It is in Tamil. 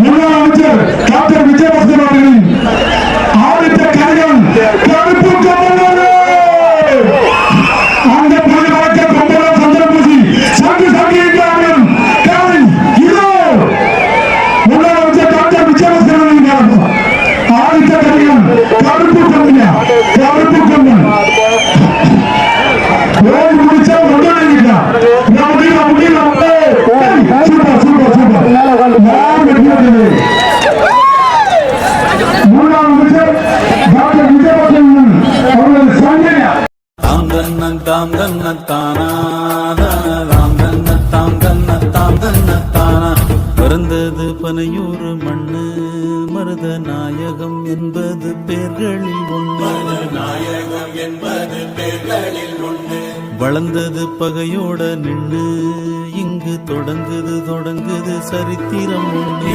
முன்னாள் அமைச்சர் டாக்டர் விஜயபாஸ்கர் அவர்களின் ஆதித்த கலைஞன் கருப்பு கமலோடு அந்த புள்ளி வழக்க கொம்பலம் சந்திரபூசி சங்கு சங்கிட்டார்கள் காலை இதோ. முன்னாள் அமைச்சர் டாக்டர் விஜயபாஸ்கர் அவர்களின் ஆதித்த கலைஞன் கருப்பு கம்பெனியா வெற்றியடைந்தது முன்னாள் அமைச்சர் டாக்டர் விஜயபாஸ்கரன் அவர்களது சங்கனியா தாம் தன்ன தாம் தன்ன தானா தாம் தன்ன தாம் தன்ன தாம் தன்ன தானா. பிறந்தது பனையூர் மண்ணு மருத நாயகம் என்பது பேர்களில் ஒன்று நாயகம் என்பது பேர்களில் ஒன்று வளர்ந்தது பகையோட நின்று இங்கு தொடங்குது தொடங்குது சரித்திரம் ஒன்று